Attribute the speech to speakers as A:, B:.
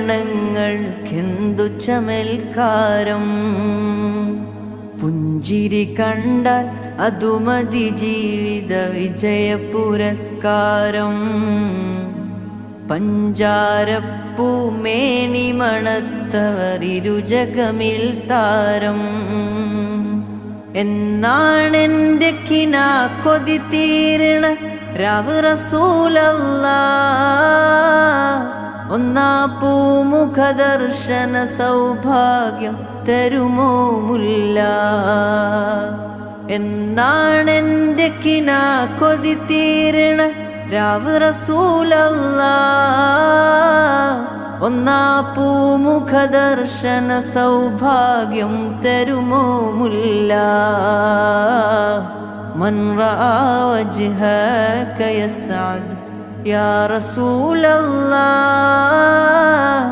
A: ണങ്ങൾക്കെന്തു ചമൽക്കാരം പുഞ്ചിരി കണ്ടാൽ അതുമതി ജീവിത വിജയ പുരസ്കാരം പഞ്ചാരപ്പൂമേനി മണത്തവർ ഇരുജഗമിൽ താരം. എന്നാണെന്റെ കിനാ കൊതി തീരണ രാവ് റസൂലല്ല. ഒന്നാ പൂമുഖ ദർശന സൗഭാഗ്യം തരുമോ മുല്ല എന്നാണെൻ്റെ കിനാ കൊതി തീരണ രാവ് റസൂലല്ലാ ഒന്നാ പൂമുഖ ദർശന സൗഭാഗ്യം തരുമോ മുല്ല من رأى وجهك يسعد يا رسول الله